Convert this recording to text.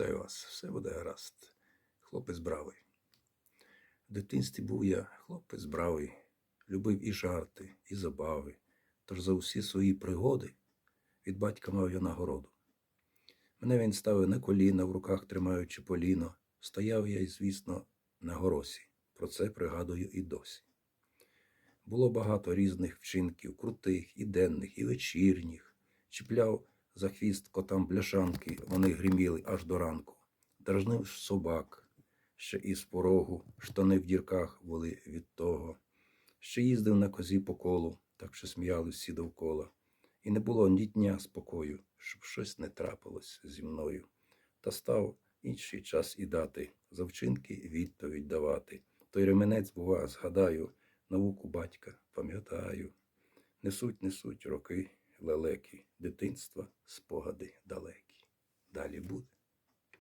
Вітаю вас, все буде гаразд. Хлопець бравий. В дитинстві був я хлопець бравий, любив і жарти, і забави. Тож за усі свої пригоди від батька мав я нагороду. Мене він ставив на коліна, в руках тримаючи поліно. Стояв я й, звісно, на горосі. Про це пригадую і досі. Було багато різних вчинків, крутих, і денних, і вечірніх. Чіпляв за хвіст котам бляшанки, вони гриміли аж до ранку. Дражнив собак, ще із порогу, штани в дірках були від того. Ще їздив на козі по колу, так що сміялись всі довкола. І не було ні дня спокою, щоб щось не трапилось зі мною. Та став інший час і дати, за вчинки відповідь давати. Той ременець, бува, згадаю, науку батька пам'ятаю. Несуть, несуть роки лелеки, дитинства, спогади далекі. Далі буде.